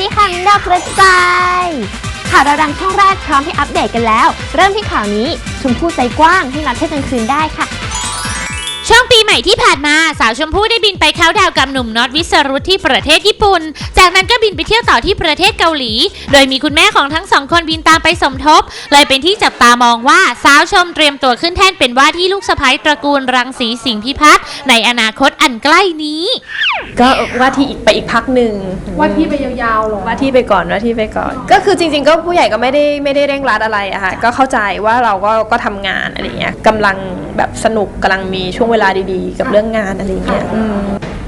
ดีค่ะนองดาวกระจายข่าวเราดังช่วงแรกพร้อมให้อัปเดตกันแล้ว เริ่มที่ข่าวนี้ชมพู่ใจกว้างให้นอนเที่ยวกลางคืนได้ค่ะ ช่วงปี ใหม่ที่ผ่านมาสาวชมพู่ได้บินไปเข้าน์ดาวน์กับหนุ่มน็อตวิสรุตที่ประเทศญี่ปุ่น จากนั้นก็บินไปเที่ยวต่อที่ประเทศเกาหลี โดยมีคุณแม่ของทั้งสองคนบินตามไปสมทบ เลยเป็นที่จับตามองว่าสาวชมเตรียมตัวขึ้นแท่นเป็นว่าที่ลูกสะใภ้ตระกูลรังสีสิงห์พิพัฒน์ในอนาคตอันใกล้นี้ ก็ว่าที่อีกไปอีกพักหนึ่งว่าที่ไปยาวๆหรอว่าที่ไปก่อนว่าที่ไปก่อน ก็คือจริง ๆ ก็ผู้ใหญ่ก็ไม่ได้ไม่ได้เร่งรัดอะไรอะค่ะก็เข้าใจว่าเราก็ก็ทำงานอะไรเงี้ยกำลังแบบสนุกกำลังมีช่วงเวลาดีๆกับเรื่องงานอะไรเงี้ยอืม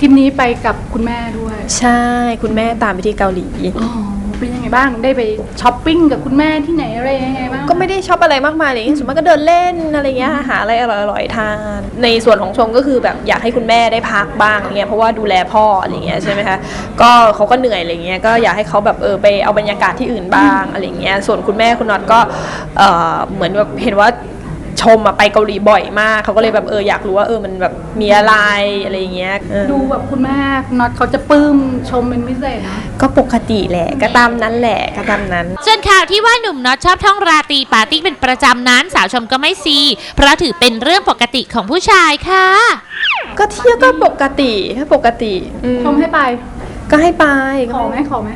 ทริปนี้ไปกับคุณแม่ด้วยใช่คุณแม่ตามไปที่เกาหลี อ๋อเป็นยังไงบ้างได้ไปช้อปปิ้งกับคุณแม่ที่ไหนอะไรยังไงบ้างก็ไม่ได้ชอบอะไรมากมายเลยส่วนมากก็เดินเล่นอะไรเงี้ยหาอะไรอร่อยๆทาน ในส่วนของชมก็คือแบบอยากให้คุณแม่ได้พักบ้างอะไรเงี้ยเพราะว่าดูแลพ่ออะไรเงี้ยใช่ไหมคะก็เขาก็เหนื่อยอะไรเงี้ยก็อยากให้เขาแบบเออไปเอาบรรยากาศที่อื่นบ้างอะไรเงี้ยส่วนคุณแม่คุณน็อตก็เออเหมือนแบบเห็นว่า ชมอะไปเกาหลีบ่อยมาก เขาก็เลยแบบเอออยากรู้ว่าเออมันแบบมีอะไรอะไรเงี้ยเออดูแบบคุณแม่น็อตเขาจะปลื้มชมเป็นพิเศษนะก็ปกติแหละก็ตามนั้นแหละก็ตามนั้น ส่วนข่าวที่ว่าหนุ่มน็อตชอบท่องราตรีปาร์ตี้เป็นประจำนั้นสาวชมก็ไม่ซี เพราะถือเป็นเรื่องปกติของผู้ชายค่ะ ก็เที่ยวก็ปกติก็ปกติอืมชมให้ไปก็ให้ไปขอไหมขอไหม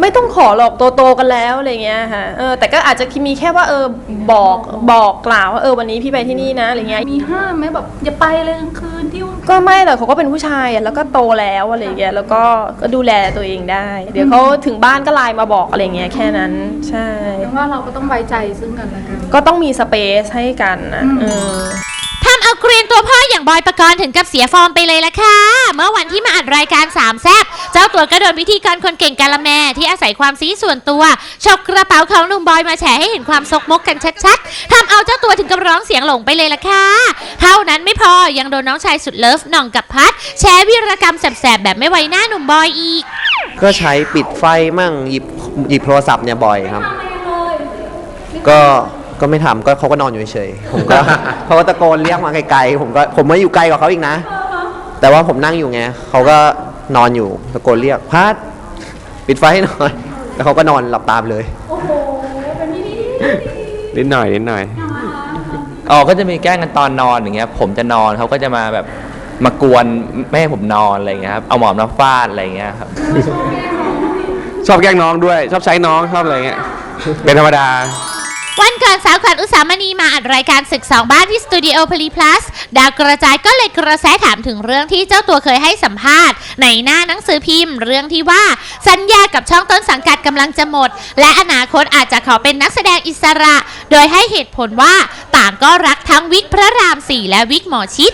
ไม่ต้องขอหรอกโตๆกันแล้วอะไรเงี้ยค่ะเออแต่ก็อาจจะมีแค่ว่าเออบอกบอกกล่าวว่าเออวันนี้พี่ไปที่นี่นะอะไรเงี้ยมีห้ามไหมแบบอย่าไปเลยกลางคืนที่ก็ไม่หรอกเขาก็เป็นผู้ชายอะแล้วก็โตแล้วอะไรเงี้ยแล้วก็ก็ดูแลตัวเองได้ เดี๋ยวเขาถึงบ้านก็ไลน์มาบอกอะไรเงี้ยแค่นั้นใช่แปลว่าเราก็ต้องไว้ใจซึ่งกันและกัน ก็ต้องมีสเปซให้กันนะอืมเออทำเอาเกรีนตัวพ่ออย่างบอยปกรณ์ถึงกับเสียฟอร์มไปเลยละค่ะ เมื่อวันที่มาอัดรายการสามแซบเจ้าตัวก็โดนพิธีกรคนเก่งกาละแมที่อาศัยความซีส่วนตัวฉกกระเป๋าของหนุ่มบอยมาแฉให้เห็นความซกมกกันชัดๆทำเอาเจ้าตัวถึงกับร้องเสียงหลงไปเลยละค่ะ เท่านั้นไม่พอยังโดนน้องชายสุดเลิฟหน่องกับพัดแชร์วีรกรรมแสบๆแบบไม่ไว้หน้าหนุ่มบอยอีก ก็ใช้ปิดไฟมั่งหยิบหยิบโทรศัพท์เนี่ยบ่อยครับ ก็ ก็ไม่ทำก็เขาก็นอนอยู่เฉยๆผมก็ เขาก็ตะโกนเรียกมาไกลๆผมก็ผมมาอยู่ไกลกว่าเขาอีกนะ แต่ว่าผมนั่งอยู่ไงเขาก็นอนอยู่ตะโกนเรียกพัดปิดไฟให้หน่อยแล้วเขาก็นอนหลับตาไปเลยนิดหน่อยนิดหน่อย อ๋อก็จะมีแกล้งกันตอนนอนอย่างเงี้ย ผมจะนอนเขาก็จะมาแบบมากวนไม่ให้ผมนอนอะไรเงี้ยครับเอาหมอนมาฟาดอะไรเงี้ยครับ ชอบแกล้งน้องด้วย ชอบใช้น้องชอบอะไรเงี้ยเป็นธรรมดา วันก่อนสาวขวัญอุสามณีมาอัดรายการศึกสองบ้านที่สตูดิโอพลีพลัสดาวกระจายก็เลยกระแสถามถึงเรื่องที่เจ้าตัวเคยให้สัมภาษณ์ ในหน้าหนังสือพิมพ์ เรื่องที่ว่าสัญญากับช่องต้นสังกัดกำลังจะหมด และอนาคตอาจจะขอเป็นนักแสดงอิสระ โดยให้เหตุผลว่าต่างก็รักทั้งวิกพระรามสี่และวิกหมอชิด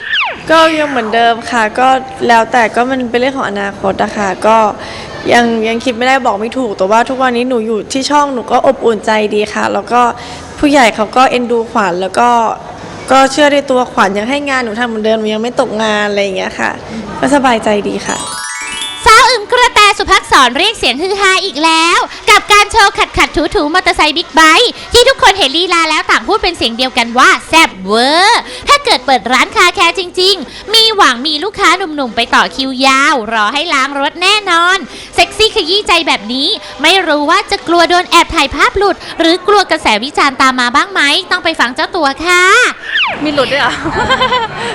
ก็ยังเหมือนเดิมค่ะ ก็แล้วแต่ก็มันเป็นเรื่องของอนาคตนะคะก็ ยังยังคิดไม่ได้บอกไม่ถูกแต่ว่าทุกวันนี้หนูอยู่ที่ช่องหนูก็อบอุ่นใจดีค่ะ แล้วก็ผู้ใหญ่เขาก็เอ็นดูขวัญแล้วก็ก็เชื่อในตัวขวัญยังให้งานหนูทำเหมือนเดิมหนูยังไม่ตกงานอะไรอย่างเงี้ยค่ะ ก็สบายใจดีค่ะ สาวอึมกระแตสุภักษรเรียกเสียงฮือฮาอีกแล้ว กับการโชว์ขัดขัดถูถูมอเตอร์ไซค์บิ๊กไบค์ที่ทุกคนเห็นลีลาแล้วต่างพูดเป็นเสียงเดียวกันว่าแซ่บเวอร์ถ้า เกิดเปิดร้านคาแคร์จริง ๆ มีหวังมีลูกค้าหนุ่มๆ ไปต่อคิวยาว รอให้ล้างรถแน่นอน เซ็กซี่ขยี้ใจแบบนี้ ไม่รู้ว่าจะกลัวโดนแอบถ่ายภาพหลุด หรือกลัวกระแสวิจารณ์ตามมาบ้างไหม ต้องไปฟังเจ้าตัวค่ะ มีหลุดด้วยเหรอ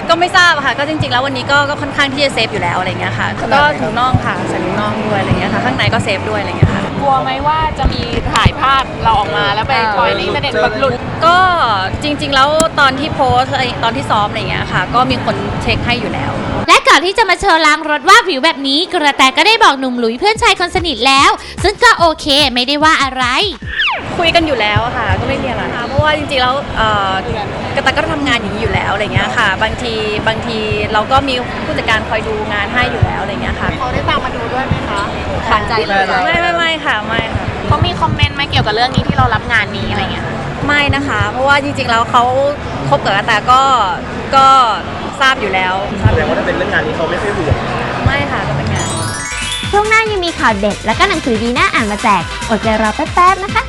ก็ไม่ทราบอะค่ะ ก็จริงๆ แล้ววันนี้ก็ก็ค่อนข้างที่จะเซฟอยู่แล้วอะไรเงี้ยค่ะ ก็ถุงน่องค่ะใส่ถุงน่องด้วยอะไรเงี้ยค่ะ ข้างในก็เซฟด้วยอะไรเงี้ยค่ะ กลัวไหมว่าจะมีถ่ายภาพเราออกมาแล้วไปปล่อยในอินเทอร์เน็ตแบบหลุด ก็จริง ๆ แล้วตอนที่โพสต์อะไรตอนที่ซ้อมอะไรเงี้ยค่ะ ก็มีคนเช็คให้อยู่แล้ว และก่อนที่จะมาโชว์ล้างรถว่าวิวแบบนี้ กระแตก็ได้บอกหนุ่มหลุยเพื่อนชายคนสนิทแล้ว ซึ่งก็โอเคไม่ได้ว่าอะไร คุยกันอยู่แล้วอะค่ะ ก็ไม่มีอะไรค่ะเพราะว่าจริงๆแล้วเอ่อกระตายก็ทำงานอย่างนี้อยู่แล้วอะไรเงี้ยค่ะ บางทีบางทีเราก็มีผู้จัดการคอยดูงานให้อยู่แล้วอะไรเงี้ยค่ะเขาได้ตามมาดูด้วยไหมคะขาดใจเลยไม่ไม่ไม่ค่ะไม่ค่ะ เขามีคอมเมนต์ไหมเกี่ยวกับเรื่องนี้ที่เรารับงานนี้อะไรเงี้ย ไม่นะคะ เพราะว่าจริงๆแล้วเขาคบกับกระแตก็ก็ทราบอยู่แล้วทราบอยู่แต่ว่าถ้าเป็นเรื่องงานนี้เขาไม่ค่อยห่วง ไม่ค่ะก็เป็นงาน ช่วงหน้ายังมีข่าวเด็ด แล้วก็หนังสือดีน่าอ่านมาแจก อดใจรอแป๊บๆนะคะ